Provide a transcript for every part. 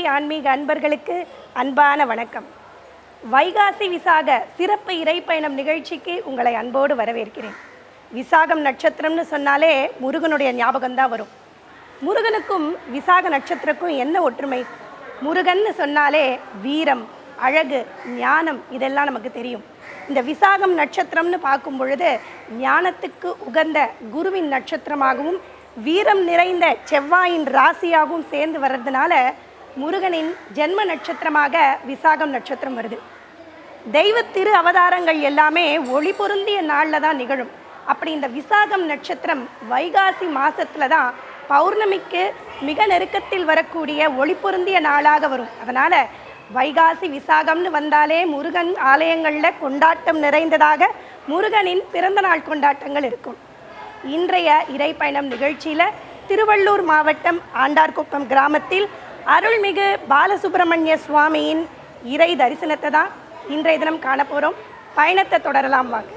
TV ஆன்மீக அன்பர்களுக்கு அன்பான வணக்கம். வைகாசி விசாக சிறப்பு இறைப்பயணம் நிகழ்ச்சிக்கு உங்களை அன்போடு வரவேற்கிறேன். விசாகம் நட்சத்திரம்னு சொன்னாலே முருகனுடைய ஞாபகம்தான் வரும். முருகனுக்கும் விசாக நட்சத்திரக்கும் என்ன ஒற்றுமை? முருகன்னு சொன்னாலே வீரம் அழகு ஞானம் இதெல்லாம் நமக்கு தெரியும். இந்த விசாகம் நட்சத்திரம்னு பார்க்கும் பொழுது ஞானத்துக்கு உகந்த குருவின் நட்சத்திரமாகவும் வீரம் நிறைந்த செவ்வாயின் ராசியாகவும் சேர்ந்து வர்றதுனால முருகனின் ஜென்ம நட்சத்திரமாக விசாகம் நட்சத்திரம் வருது. தெய்வ திரு அவதாரங்கள் எல்லாமே ஒளி பொருந்திய நாளில் தான் நிகழும். அப்படி இந்த விசாகம் நட்சத்திரம் வைகாசி மாதத்தில் தான் பௌர்ணமிக்கு மிக நெருக்கத்தில் வரக்கூடிய ஒளி பொருந்திய நாளாக வரும். அதனால் வைகாசி விசாகம்னு வந்தாலே முருகன் ஆலயங்களில் கொண்டாட்டம் நிறைந்ததாக முருகனின் பிறந்த நாள் கொண்டாட்டங்கள் இருக்கும். இன்றைய இறைப்பயணம் நிகழ்ச்சியில் திருவள்ளூர் மாவட்டம் ஆண்டார்குப்பம் கிராமத்தில் அருள்மிகு பாலசுப்பிரமணிய சுவாமியின் இறை தரிசனத்தை தான் இன்றைய தினம் காண போகிறோம் பயணத்தை தொடரலாம் வாங்க.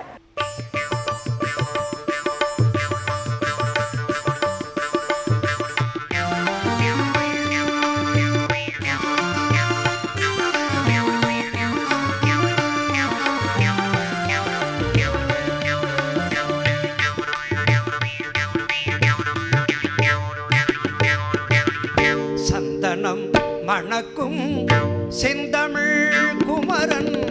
வணக்கும் செந்தமிழ் குமரன்.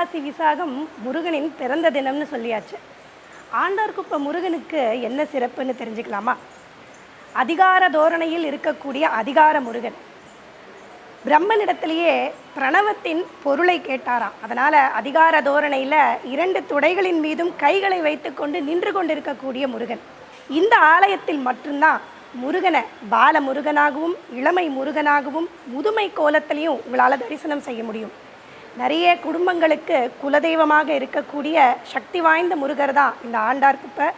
வைகாசி விசாகம் முருகனின் பிறந்த தினம்னு சொல்லியாச்சு. ஆண்டார்குப்ப முருகனுக்கு என்ன சிறப்புன்னு தெரிஞ்சுக்கலாமா? அதிகார தோரணையில் இருக்கக்கூடிய அதிகார முருகன். பிரம்மனிடத்திலேயே பிரணவத்தின் பொருளை கேட்டாராம். அதனால அதிகார தோரணையில் இரண்டு துடைகளின் மீதும் கைகளை வைத்துக்கொண்டு நின்று கொண்டிருக்கக்கூடிய முருகன். இந்த ஆலயத்தில் மட்டும்தான் முருகனை பால முருகனாகவும் இளமை முருகனாகவும் முதுமை கோலத்திலையும் உங்களால் தரிசனம் செய்ய முடியும். நிறைய குடும்பங்களுக்கு குலதெய்வமாக இருக்கக்கூடிய சக்தி வாய்ந்த முருகர் தான் இந்த ஆண்டார் குப்பை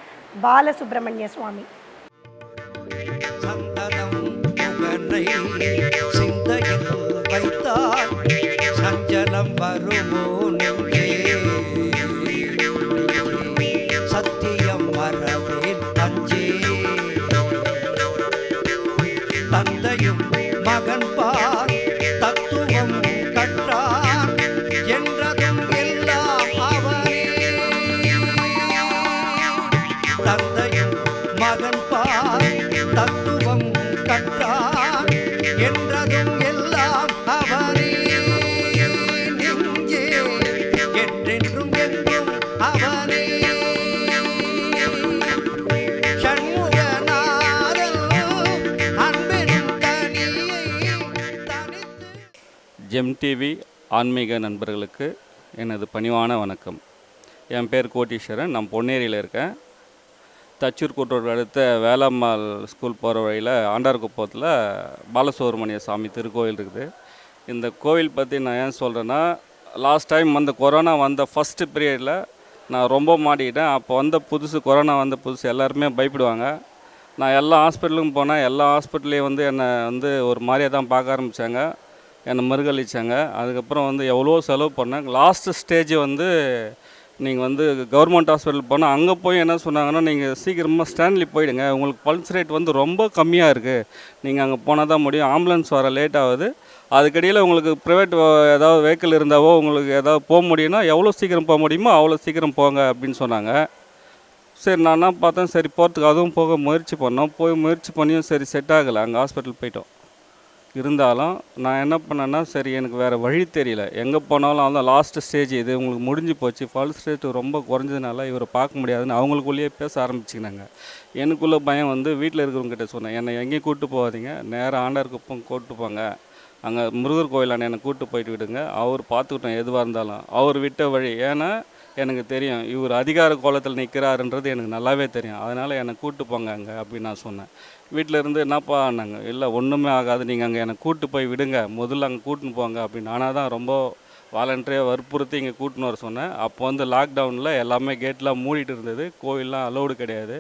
பாலசுப்பிரமணிய சுவாமி. சிந்தையில் வைத்தார். ஜெம் டிவி ஆன்மீக நண்பர்களுக்கு எனது பணிவான வணக்கம். என் பேர் கோட்டீஸ்வரன். நான் பொன்னேரியில் இருக்கேன். தச்சூர் கூட்டூர் அடுத்த வேளாம்மாள் ஸ்கூல் போகிற வழியில் ஆண்டார்குப்பத்தில் பாலசுப்ரமணிய சாமி திருக்கோயில் இருக்குது. இந்த கோவில் பற்றி நான் ஏன் சொல்கிறேன்னா லாஸ்ட் டைம் வந்த கொரோனா வந்த ஃபஸ்ட்டு பீரியடில் நான் ரொம்ப மாட்டிக்கிட்டேன். அப்போ வந்த புதுசு கொரோனா வந்த புதுசு எல்லாருமே பயப்படுவாங்க. நான் எல்லா ஹாஸ்பிட்டலுக்கும் போனேன். எல்லா ஹாஸ்பிட்டல்லையும் வந்து என்னை வந்து ஒரு மாதிரியாக தான் பார்க்க ஆரம்பித்தாங்க என்னை மறுகழிச்சாங்க. அதுக்கப்புறம் வந்து எவ்வளோ செலவு பண்ணேன். லாஸ்ட்டு ஸ்டேஜ் வந்து நீங்கள் வந்து கவர்மெண்ட் ஹாஸ்பிட்டல் போனால் அங்கே போய் என்ன சொன்னாங்கன்னா நீங்கள் சீக்கிரமாக ஸ்டான்லி போயிடுங்க. உங்களுக்கு பல்ஸ் ரேட் வந்து ரொம்ப கம்மியாக இருக்குது நீங்கள் அங்கே போனால் தான் முடியும். ஆம்புலன்ஸ் வர லேட் ஆகுது. அதுக்கடியில் உங்களுக்கு ப்ரைவேட் ஏதாவது வெஹிக்கிள் இருந்தாவோ உங்களுக்கு ஏதாவது போக முடியும்னா எவ்வளோ சீக்கிரம் போக முடியுமோ அவ்வளோ சீக்கிரம் போங்க அப்படின்னு சொன்னாங்க. சரி நான் என்ன பார்த்தேன்? சரி போகிறதுக்கு அதுவும் போக முயற்சி பண்ணோம். போய் முயற்சி பண்ணியும் சரி செட் ஆகலை. அங்கே ஹாஸ்பிட்டல் போயிட்டோம். இருந்தாலும் நான் என்ன பண்ணேன்னா சரி எனக்கு வேறு வழி தெரியல. எங்கே போனாலும் அந்த லாஸ்ட் ஸ்டேஜ் இது உங்களுக்கு முடிஞ்சு போச்சு. ஃபால்ஸ் ரேட் ரொம்ப குறைஞ்சதுனால இவரை பார்க்க முடியாதுன்னு அவங்களுக்குள்ளேயே பேச ஆரம்பிச்சுக்கினாங்க. எனக்குள்ளே பயம் வந்து வீட்டில் இருக்கிறவங்ககிட்ட சொன்னேன். என்னை எங்கேயும் கூப்பிட்டு போகாதீங்க. நேராக ஆண்டார் குப்பம் கூப்பிட்டு போங்க. அங்கே முருகர் கோயிலான என்னை கூப்பிட்டு போயிட்டு விடுங்க. அவர் பார்த்துக்கிட்டோம் எதுவாக இருந்தாலும். அவர் விட்ட வழி. ஏன்னா எனக்கு தெரியும் இவர் அதிகார கோலத்தில் நிற்கிறாருன்றது எனக்கு நல்லாவே தெரியும். அதனால் என்னை கூப்பிட்டு போங்க அங்கே அப்படின்னு நான் சொன்னேன். வீட்டில் இருந்து என்னப்பா நாங்கள் இல்லை ஒன்றுமே ஆகாது. நீங்கள் அங்கே என்னை கூப்பிட்டு போய் விடுங்க. முதல்ல அங்கே கூட்டின்னு போங்க அப்படின்னு. ஆனால் தான் ரொம்ப வாலண்டரியாக வற்புறுத்தி இங்கே கூட்டின்னு வர சொன்னேன். அப்போ வந்து லாக்டவுனில் எல்லாமே கேட்லாம் மூடிட்டு இருந்தது. கோவில்லாம் அலௌடு கிடையாது.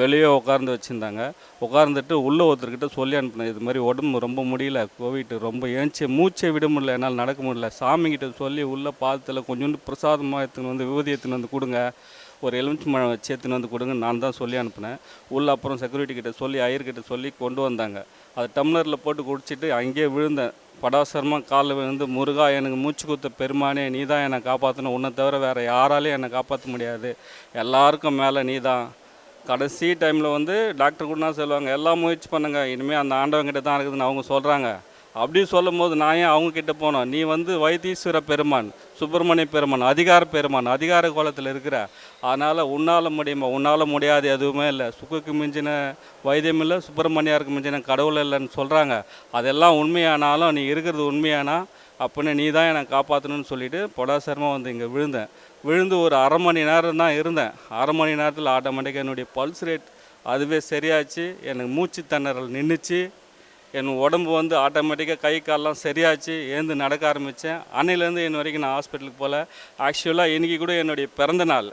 வெளியே உட்கார்ந்து வச்சுருந்தாங்க. உட்காந்துட்டு உள்ளே ஒருத்தர்கிட்ட சொல்லி அனுப்பினேன். இது மாதிரி உடம்பு ரொம்ப முடியல. கோவிட் ரொம்ப ஏஞ்சி மூச்சை விட முடியல. என்னால் நடக்க முடியல. சாமிகிட்ட சொல்லி உள்ளே பாதத்தில் கொஞ்சோண்டு பிரசாதமாக எடுத்துன்னு வந்து விபதி எடுத்துன்னு வந்து கொடுங்க. ஒரு எலுமிச்சை மழை வச்சு எடுத்துன்னு வந்து கொடுங்க. நான் தான் சொல்லி அனுப்பினேன். உள்ளே அப்புறம் செக்யூரிட்டி கிட்ட சொல்லி ஐயர்கிட்ட சொல்லி கொண்டு வந்தாங்க. அது டம்ளரில் போட்டு குடிச்சிட்டு அங்கேயே விழுந்தேன் படாசரமாக காலில் விழுந்து முருகா எனக்கு மூச்சு குத்த பெருமானே நீ தான் என்னை காப்பாற்றணும் உன்னை தவிர வேறு யாராலையும் என்னை காப்பாற்ற முடியாது. எல்லாருக்கும் மேலே நீ தான். கடைசி டைமில் வந்து டாக்டர் கூட செல்வாங்க சொல்லுவாங்க எல்லாம் முயற்சி பண்ணுங்க. இனிமேல் அந்த ஆண்டவங்கிட்ட தான் இருக்குதுன்னு அவங்க சொல்கிறாங்க அப்படி சொல்லும் போது நான் ஏன் அவங்கக்கிட்ட போனோம்? நீ வந்து வைத்தீஸ்வர பெருமான் சுப்பிரமணிய பெருமான் அதிகார பெருமான் அதிகார கோலத்தில் இருக்கிற. அதனால் உன்னால் முடியுமா? உன்னால் முடியாது எதுவுமே இல்லை. சுக்குக்கு மிஞ்சின வைத்தியம் இல்லை சுப்பிரமணியாருக்கு மிஞ்சின கடவுள் இல்லைன்னு சொல்கிறாங்க அதெல்லாம் உண்மையானாலும் நீ இருக்கிறது உண்மையானா? அப்படின்னு நீ தான் என்னை காப்பாற்றணும்னு சொல்லிட்டு பொடாசரமாக வந்து இங்கே விழுந்தேன். விழுந்து ஒரு அரை மணி நேரம் தான் இருந்தேன். அரை மணி நேரத்தில் ஆட்டோமேட்டிக்காக என்னுடைய பல்ஸ் ரேட் அதுவே சரியாச்சு. எனக்கு மூச்சு திணறல் நின்றுச்சு என் உடம்பு வந்து ஆட்டோமேட்டிக்காக கை காலெலாம் சரியாச்சு எழுந்து நடக்க ஆரம்பித்தேன் அன்னையிலேருந்து இன்ன வரைக்கும் நான் ஹாஸ்பிட்டலுக்கு போகல ஆக்சுவலாக இன்றைக்கி கூட என்னுடைய பிறந்த நாள்.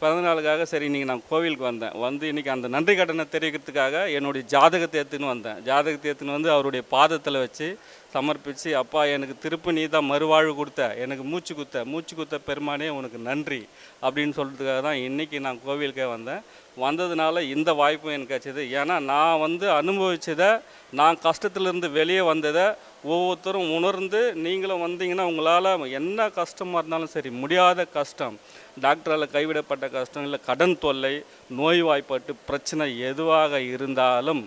பிறந்த நாளுக்காக சரி இன்றைக்கி நான் கோவிலுக்கு வந்தேன். வந்து இன்றைக்கி அந்த நன்றி கடனை தெரிவிக்கிறதுக்காக என்னுடைய ஜாதகத்தை எடுத்துன்னு வந்தேன். ஜாதகத்தை எடுத்துன்னு வந்து அவருடைய பாதத்தில் வச்சு சமர்ப்பித்து அப்பா எனக்கு திருப்பி நீ தான் மறுவாழ்வு கொடுத்த எனக்கு மூச்சு குத்த மூச்சு குத்த பெருமானே உனக்கு நன்றி. அப்படின்னு சொல்கிறதுக்காக தான் இன்றைக்கி நான் கோவிலுக்கே வந்தேன். வந்ததுனால இந்த வாய்ப்பும் எனக்கு கிடச்சிது. ஏன்னா நான் வந்து அனுபவித்ததை நான் கஷ்டத்துலேருந்து வெளியே வந்ததை ஒவ்வொருத்தரும் உணர்ந்து நீங்களும் வந்தீங்கன்னா உங்களால் என்ன கஷ்டமாக இருந்தாலும் சரி முடியாத கஷ்டம். டாக்டரால் கைவிடப்பட்ட கஷ்டம் இல்லை கடன் தொல்லை நோய்வாய்ப்பட்டு பிரச்சனை எதுவாக இருந்தாலும்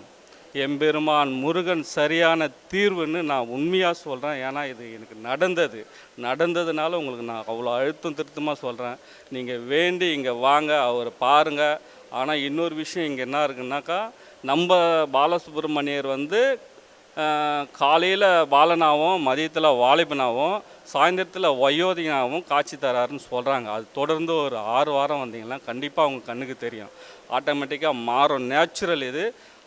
எம்பெருமான் முருகன் சரியான தீர்வுன்னு நான் உண்மையாக சொல்கிறேன் ஏன்னா இது எனக்கு நடந்தது. நடந்ததுனால உங்களுக்கு நான் அவ்வளோ அழுத்தம் திருத்தமாக சொல்கிறேன் நீங்கள் வேண்டி இங்கே வாங்க அவரை பாருங்கள் ஆனால் இன்னொரு விஷயம் இங்கே என்ன இருக்குன்னாக்கா நம்ம பாலசுப்ரமணியர் வந்து காலையில் பாலனாகவும் மதியத்தில் வாலிபனாகவும் சாயந்தரத்தில் வயோதிகனாகவும் காட்சி தராருன்னு சொல்கிறாங்க அது தொடர்ந்து ஒரு ஆறு வாரம் வந்தீங்கன்னா கண்டிப்பாக அவங்க கண்ணுக்கு தெரியும். ஆட்டோமேட்டிக்காக மாறும். நேச்சுரல் இது.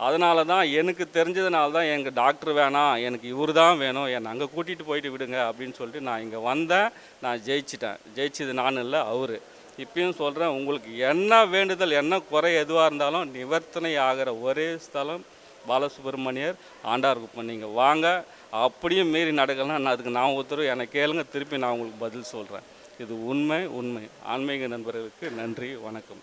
அதனால தான் எனக்கு தெரிஞ்சதுனால தான் எனக்கு டாக்டர் வேணாம் எனக்கு இவர் தான் வேணும் என்னை அங்கே கூட்டிகிட்டு போயிட்டு விடுங்க அப்படின்னு சொல்லிட்டு நான் இங்கே வந்தேன். நான் ஜெயிச்சிட்டேன். ஜெயிச்சது நான் இல்லை அவர். இப்பயும் சொல்கிறேன் உங்களுக்கு என்ன வேண்டுதல் என்ன குறை எதுவாக இருந்தாலும் நிவர்த்தனை ஆகிற ஒரே ஸ்தலம் பாலசுப்ரமணியர். ஆண்டார்குப்பம் நீங்கள் வாங்க. அப்படியும் மீறி நடக்கலாம் நான் அதுக்கு நான் ஒருத்தர் என்னை கேளுங்க திருப்பி நான் உங்களுக்கு பதில் சொல்கிறேன் இது உண்மை உண்மை. ஆன்மீக நண்பர்களுக்கு நன்றி வணக்கம்.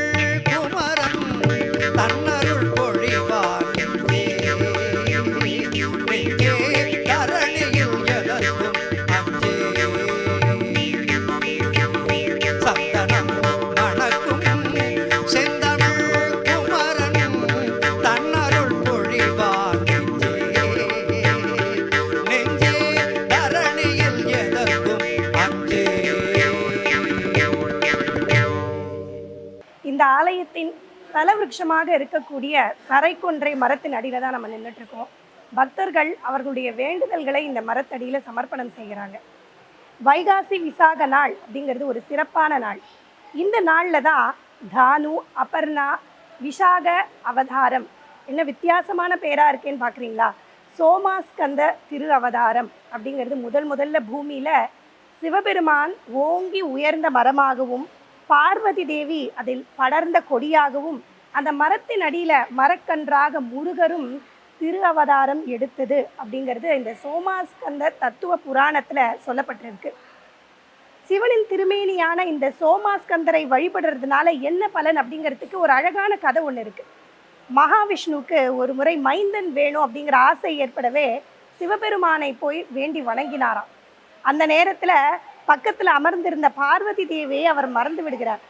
விருட்சமாக இருக்கக்கூடிய சரைக்கொன்றை மரத்தின் அடியில் தான் நம்ம நின்றுட்டு இருக்கோம் பக்தர்கள் அவர்களுடைய வேண்டுதல்களை இந்த மரத்தடியில் சமர்ப்பணம் செய்கிறாங்க. வைகாசி விசாக நாள் அப்படிங்கிறது ஒரு சிறப்பான நாள். இந்த நாளில் தான் தானு அபர்ணா விஷாக அவதாரம். என்ன வித்தியாசமான பேராக இருக்கேன்னு பார்க்குறீங்களா சோமாஸ்கந்த திரு அவதாரம் அப்படிங்கிறது முதல் முதல்ல பூமியில் சிவபெருமான் ஓங்கி உயர்ந்த மரமாகவும் பார்வதி தேவி அதில் படர்ந்த கொடியாகவும் அந்த மரத்தின் அடியில் மரக்கன்றாக முருகரும் திரு அவதாரம் எடுத்தது அப்படிங்கிறது இந்த சோமாஸ்கந்த தத்துவ புராணத்தில் சொல்லப்பட்டிருக்கு. சிவனின் திருமேனியான இந்த சோமாஸ்கந்தரை வழிபடுறதுனால என்ன பலன் அப்படிங்கிறதுக்கு ஒரு அழகான கதை ஒன்று இருக்குது மகாவிஷ்ணுவுக்கு ஒரு முறை மைந்தன் வேணும் அப்படிங்கிற ஆசை ஏற்படவே சிவபெருமானை போய் வேண்டி வணங்கினாராம். அந்த நேரத்தில் பக்கத்தில் அமர்ந்திருந்த பார்வதி தேவியை அவர் மறந்து விடுகிறார்.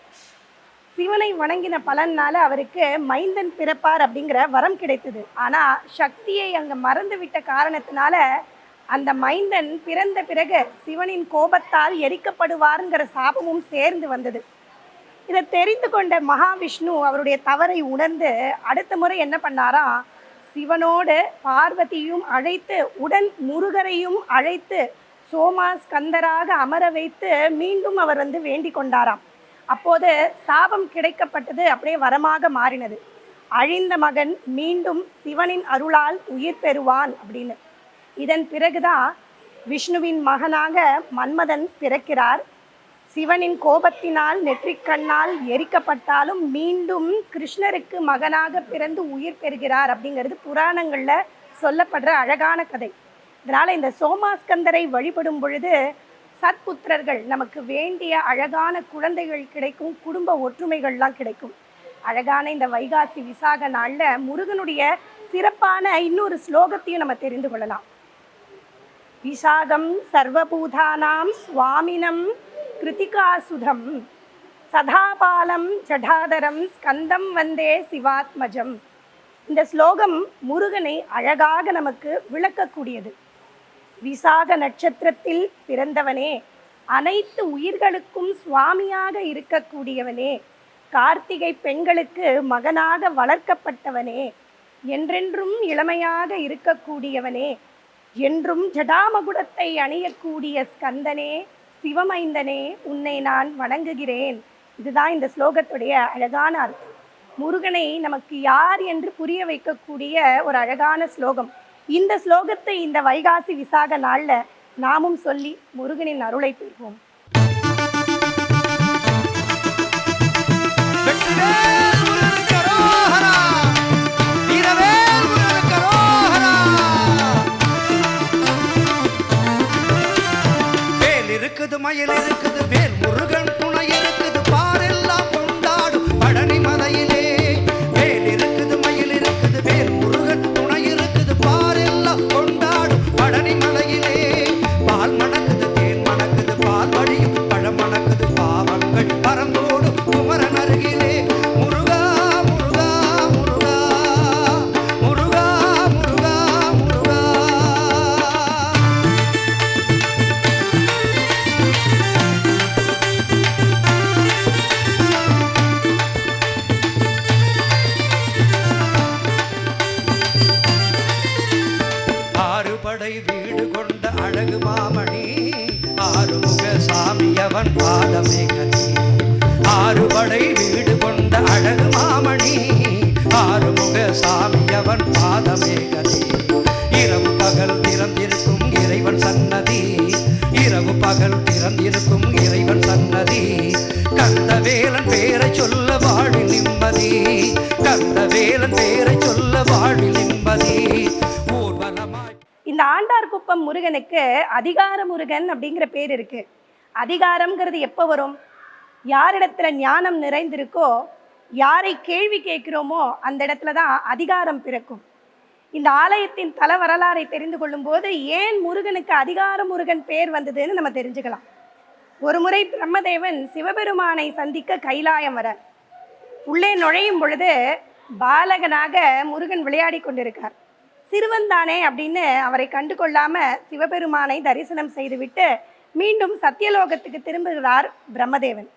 சிவனை வணங்கின பலனால அவருக்கு மைந்தன் பிறப்பார் அப்படிங்கிற வரம் கிடைத்தது. ஆனால் சக்தியை அங்கே மறந்து விட்ட காரணத்தினால அந்த மைந்தன் பிறந்த பிறகு சிவனின் கோபத்தால் எரிக்கப்படுவாருங்கிற சாபமும் சேர்ந்து வந்தது. இதை தெரிந்து கொண்ட மகாவிஷ்ணு அவருடைய தவறை உணர்ந்து அடுத்த முறை என்ன பண்ணாராம் சிவனோடு பார்வதியும் அழைத்து உடன் முருகரையும் அழைத்து சோமா ஸ்கந்தராக அமர வைத்து மீண்டும் அவர் வந்து வேண்டிக் கொண்டாராம். அப்போது சாபம் கிடைக்கப்பட்டது அப்படியே வரமாக மாறினது. அழிந்த மகன் மீண்டும் சிவனின் அருளால் உயிர் பெறுவான் அப்படின்னு. இதன் பிறகுதான் விஷ்ணுவின் மகனாக மன்மதன் பிறக்கிறார். சிவனின் கோபத்தினால் நெற்றிக்கண்ணால் எரிக்கப்பட்டாலும் மீண்டும் கிருஷ்ணருக்கு மகனாக பிறந்து உயிர் பெறுகிறார் அப்படிங்கிறது புராணங்களில் சொல்லப்படுற அழகான கதை. இதனால் இந்த சோமாஸ்கந்தரை வழிபடும் பொழுது சத்புத்திரர்கள் நமக்கு வேண்டிய அழகான குழந்தைகள் கிடைக்கும் குடும்ப ஒற்றுமைகள்லாம் கிடைக்கும். அழகான இந்த வைகாசி விசாக நாளில் முருகனுடைய சிறப்பான இன்னொரு ஸ்லோகத்தையும் நம்ம தெரிந்து கொள்ளலாம். விசாகம் சர்வபூதானாம் சுவாமினம் கிருத்திகாசுதம் சதாபாலம் ஜடாதரம் ஸ்கந்தம் வந்தே சிவாத்மஜம். இந்த ஸ்லோகம் முருகனை அழகாக நமக்கு விளக்கக்கூடியது. விசாக நட்சத்திரத்தில் பிறந்தவனே. அனைத்து உயிர்களுக்கும் சுவாமியாக இருக்கக்கூடியவனே. கார்த்திகை பெண்களுக்கு மகனாக வளர்க்கப்பட்டவனே. என்றென்றும் இளமையாக இருக்கக்கூடியவனே. என்றும் ஜடாமகுடத்தை அணியக்கூடிய ஸ்கந்தனே சிவமைந்தனே உன்னை நான் வணங்குகிறேன். இதுதான் இந்த ஸ்லோகத்துடைய அழகான அர்த்தம். முருகனை நமக்கு யார் என்று புரிய வைக்கக்கூடிய ஒரு அழகான ஸ்லோகம். இந்த ஸ்லோகத்தை இந்த வைகாசி விசாக நாளில் நாமும் சொல்லி முருகனின் அருளை பெறுவோம். இருக்குது மயில் இருக்குது வேல் முருகன் பேர் இருக்கு. அதிகாரம்ங்கிறது எப்போ வரும்? யாரிடத்துல ஞானம் நிறைந்திருக்கோ யாரை கேள்வி கேட்கிறோமோ அந்த இடத்துல தான் அதிகாரம் பிறக்கும். இந்த ஆலயத்தின் தல வரலாறை தெரிந்து கொள்ளும்போது ஏன் முருகனுக்கு அதிகார முருகன் பேர் வந்ததுன்னு நம்ம தெரிஞ்சுக்கலாம். ஒரு முறை பிரம்மதேவன் சிவபெருமானை சந்திக்க கைலாயம் வர உள்ளே நுழையும் பொழுது பாலகனாக முருகன் விளையாடி கொண்டிருக்கார். சிறுவன் தானே அப்படின்னு அவரை கண்டு கொள்ளாம சிவபெருமானை தரிசனம் செய்துவிட்டு மீண்டும் சத்தியலோகத்துக்கு திரும்புகிறார் பிரம்மதேவன்.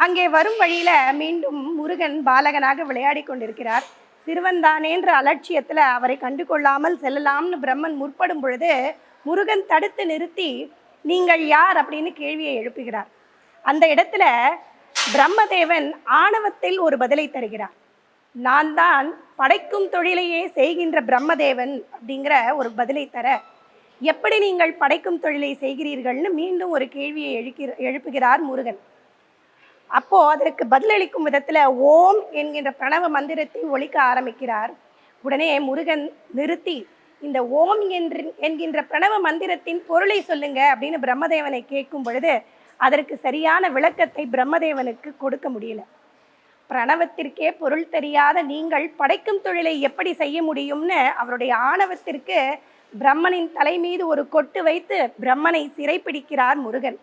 அங்கே வரும் வழியில மீண்டும் முருகன் பாலகனாக விளையாடி கொண்டிருக்கிறார். சிறுவன்தானேன்ற அலட்சியத்துல அவரை கண்டு கொள்ளாமல் செல்லலாம்னு பிரம்மன் முற்படும் பொழுது முருகன் தடுத்து நிறுத்தி நீங்கள் யார்? அப்படின்னு கேள்வியை எழுப்புகிறார். அந்த இடத்துல பிரம்மதேவன் ஆணவத்தில் ஒரு பதிலை தருகிறார். நான் தான் படைக்கும் தொழிலையே செய்கின்ற பிரம்மதேவன் அப்படிங்கிற ஒரு பதிலை தர எப்படி நீங்கள் படைக்கும் தொழிலை செய்கிறீர்கள்னு மீண்டும் ஒரு கேள்வியை எழுக்கிற எழுப்புகிறார் முருகன். அப்போ அதற்கு பதிலளிக்கும் விதத்தில் ஓம் என்கின்ற பிரணவ மந்திரத்தை ஒழிக்க ஆரம்பிக்கிறார். உடனே முருகன் நிறுத்தி இந்த ஓம் என்று என்கின்ற பிரணவ மந்திரத்தின் பொருளை சொல்லுங்க அப்படின்னு பிரம்மதேவனை கேட்கும் பொழுது அதற்கு சரியான விளக்கத்தை பிரம்மதேவனுக்கு கொடுக்க முடியல. பிரணவத்திற்கே பொருள் தெரியாத நீங்கள் படைக்கும் தொழிலை எப்படி செய்ய முடியும்னு அவருடைய ஆணவத்திற்கு பிரம்மனின் தலை மீது ஒரு கொட்டு வைத்து பிரம்மனை சிறைப்பிடிக்கிறார் முருகன்.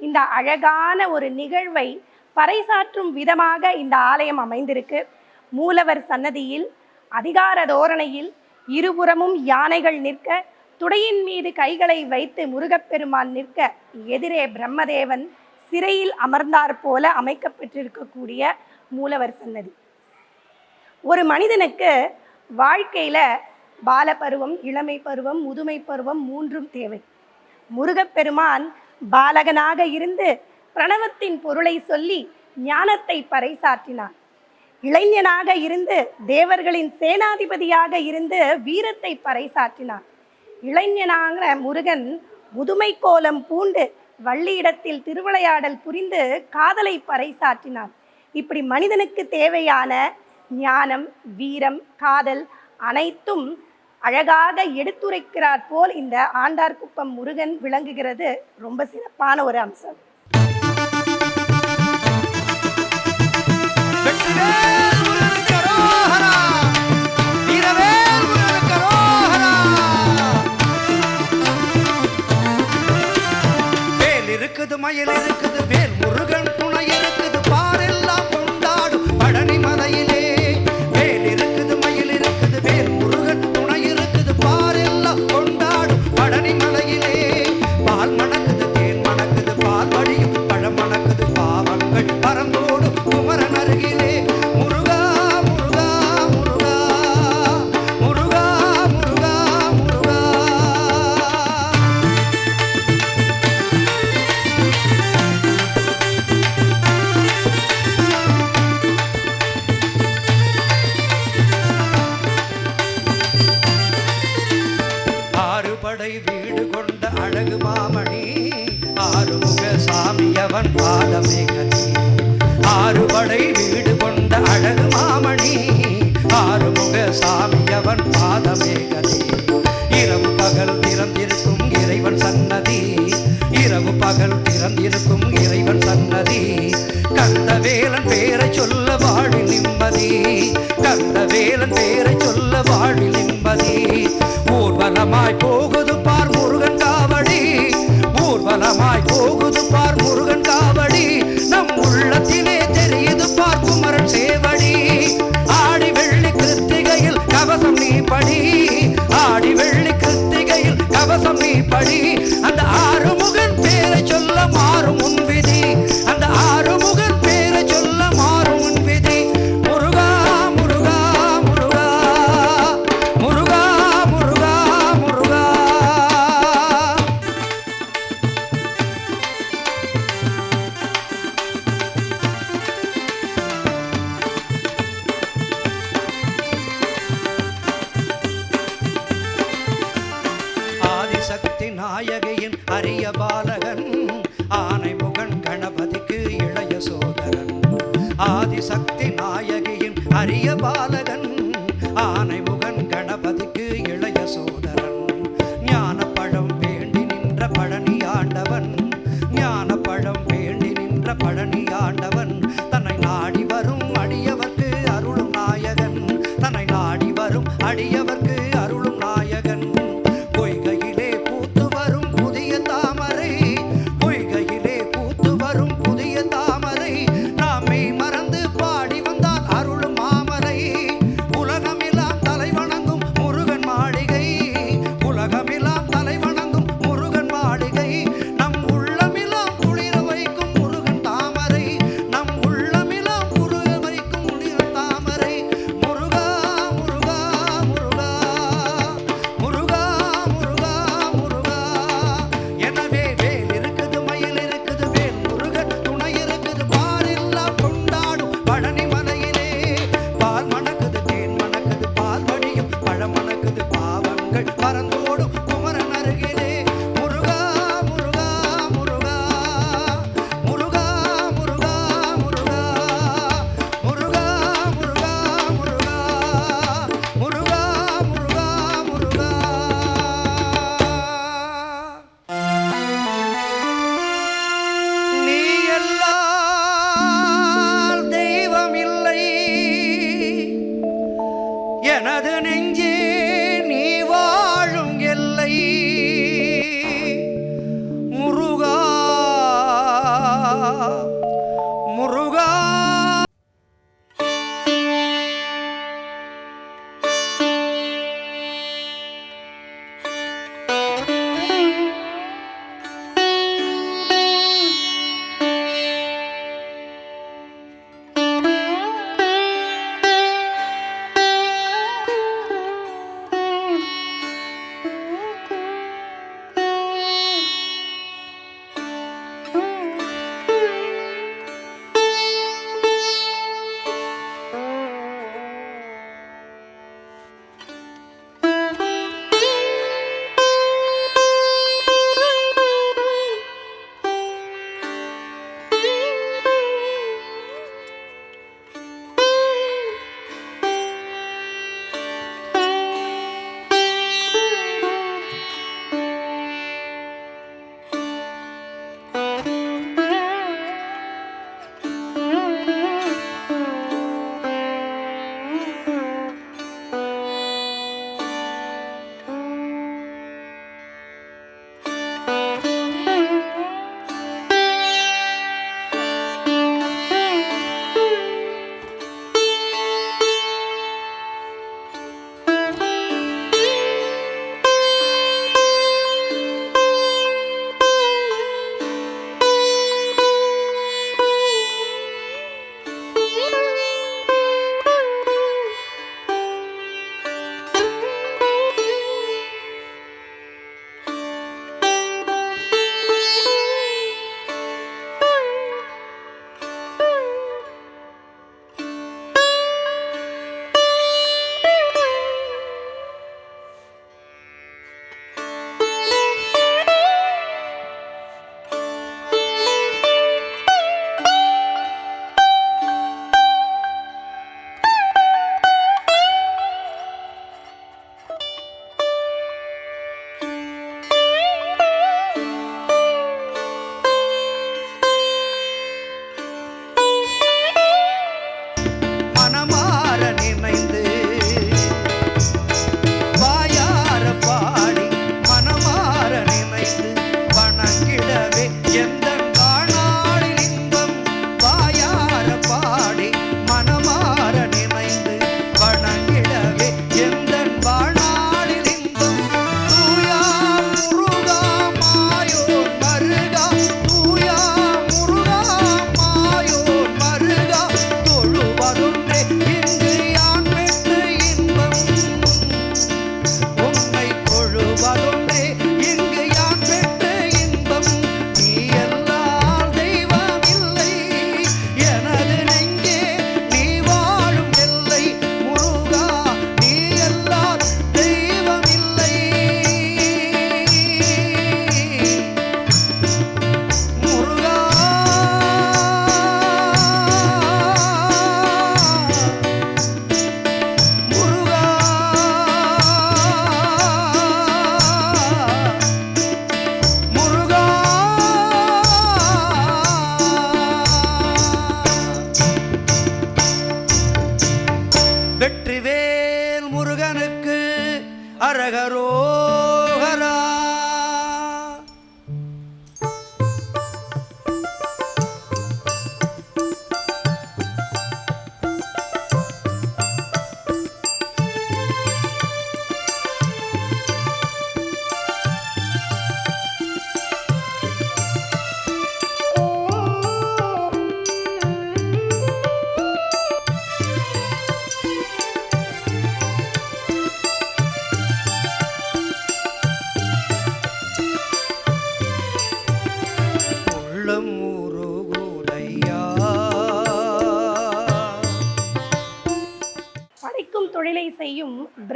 இந்த அழகான ஒரு நிகழ்வை பறைசாற்றும் விதமாக இந்த ஆலயம் அமைந்திருக்கு. மூலவர் சன்னதியில் அதிகார தோரணையில் இருபுறமும் யானைகள் நிற்க துடையின் மீது கைகளை வைத்து முருகப்பெருமான் நிற்க எதிரே பிரம்மதேவன் சிறையில் அமர்ந்தார் போல அமைக்கப்பட்டிருக்கக்கூடிய மூலவர் சன்னதி. ஒரு மனிதனுக்கு வாழ்க்கையில பாலபருவம் இளமை பருவம் முதுமை பருவம் மூன்றும் தேவை. முருகப்பெருமான் பாலகனாக இருந்து பிரணவத்தின் பொருளை சொல்லி ஞானத்தை பறைசாற்றினான் இளைஞனாக இருந்து தேவர்களின் சேனாதிபதியாக இருந்து வீரத்தை பறைசாற்றினான் இளைஞனாக முருகன் முதுமை கோலம் பூண்டு வள்ளியிடத்தில் திருவிளையாடல் புரிந்து காதலை பறைசாற்றினான் இப்படி மனிதனுக்கு தேவையான ஞானம் வீரம் காதல் அனைத்தும் அழகாக எடுத்துரைக்கிறார் போல் இந்த ஆண்டார்குப்பம் முருகன் விளங்குகிறது. ரொம்ப சிறப்பான ஒரு அம்சம். தேவன் பாதமே கதி ஆறுபடை வீடு கொண்ட அழகு மாமணி. ஆறுமுக சாமியவன் பாதமே கதி இரவு பகல் திறந்திருக்கும் இறைவன் சன்னதி. இரவு பகல் திறந்திருக்கும் இறைவன் சன்னதி. கந்தவேலன் பேரை சொல்ல வாழி நிம்மதி. கந்தவேலன் பேரை சொல்ல வாழி நிம்மதி. ஊர்வலமாய் போகுது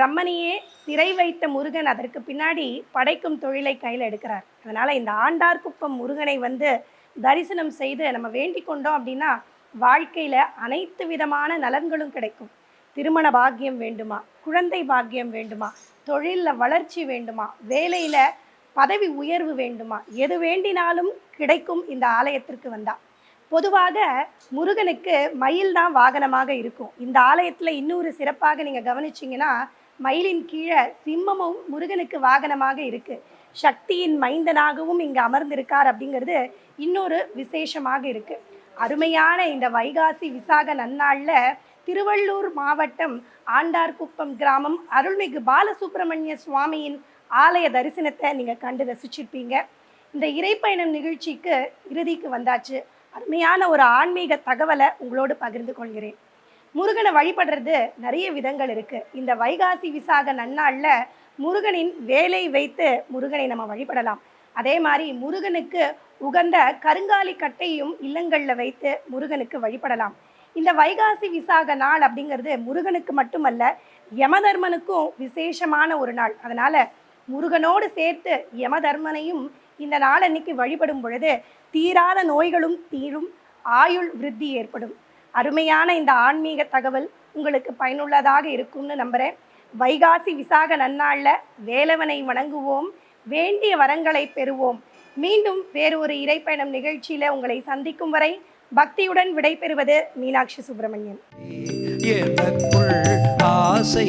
பிரம்மனையே சிறை வைத்த முருகன் அதற்கு பின்னாடி படைக்கும் தொழிலை கையில் எடுக்கிறார். அதனால் இந்த ஆண்டார்குப்பம் முருகனை வந்து தரிசனம் செய்து நம்ம வேண்டிக் கொண்டோம் அப்படின்னா வாழ்க்கையில் அனைத்து விதமான நலன்களும் கிடைக்கும். திருமண பாக்கியம் வேண்டுமா? குழந்தை பாக்கியம் வேண்டுமா? தொழிலில் வளர்ச்சி வேண்டுமா? வேலையில் பதவி உயர்வு வேண்டுமா? எது வேண்டினாலும் கிடைக்கும் இந்த ஆலயத்திற்கு வந்தால் பொதுவாக முருகனுக்கு மயில் தான் வாகனமாக இருக்கும். இந்த ஆலயத்தில் இன்னொரு சிறப்பாக நீங்கள் கவனிச்சிங்கன்னா மயிலின் கீழே சிம்மமும் முருகனுக்கு வாகனமாக இருக்கு. சக்தியின் மைந்தனாகவும் இங்கே அமர்ந்திருக்கார் அப்படிங்கிறது இன்னொரு விசேஷமாக இருக்கு. அருமையான இந்த வைகாசி விசாக நன்னாளில் திருவள்ளூர் மாவட்டம் ஆண்டார்குப்பம் கிராமம் அருள்மிகு பாலசுப்பிரமணிய சுவாமியின் ஆலய தரிசனத்தை நீங்கள் கண்டு ரசிச்சிருப்பீங்க. இந்த இறைப்பயணம் நிகழ்ச்சிக்கு இறுதிக்கு வந்தாச்சு. அருமையான ஒரு ஆன்மீக தகவலை உங்களோடு பகிர்ந்து கொள்கிறேன். முருகனை வழிபடுறது நிறைய விதங்கள் இருக்கு. இந்த வைகாசி விசாக நன்னாளில் முருகனின் வேலை வைத்து முருகனை நம்ம வழிபடலாம். அதே மாதிரி முருகனுக்கு உகந்த கருங்காலி கட்டையும் இல்லங்களில் வைத்து முருகனுக்கு வழிபடலாம். இந்த வைகாசி விசாக நாள் அப்படிங்கிறது முருகனுக்கு மட்டுமல்ல யமதர்மனுக்கும் விசேஷமான ஒரு நாள். அதனால முருகனோடு சேர்த்து யமதர்மனையும் இந்த நாள் அன்னைக்கு வழிபடும் பொழுது தீராத நோய்களும் தீரும் ஆயுள் விருத்தி ஏற்படும். அருமையான இந்த ஆன்மீக தகவல் உங்களுக்கு பயனுள்ளதாக இருக்கும்னு நம்புகிறேன் வைகாசி விசாக நன்னாளில் வேலவனை வணங்குவோம். வேண்டிய வரங்களை பெறுவோம். மீண்டும் வேறு ஒரு இறைப்பயணம் நிகழ்ச்சியில் உங்களை சந்திக்கும் வரை பக்தியுடன் விடைபெறுவது மீனாட்சி சுப்பிரமணியன். ஆசை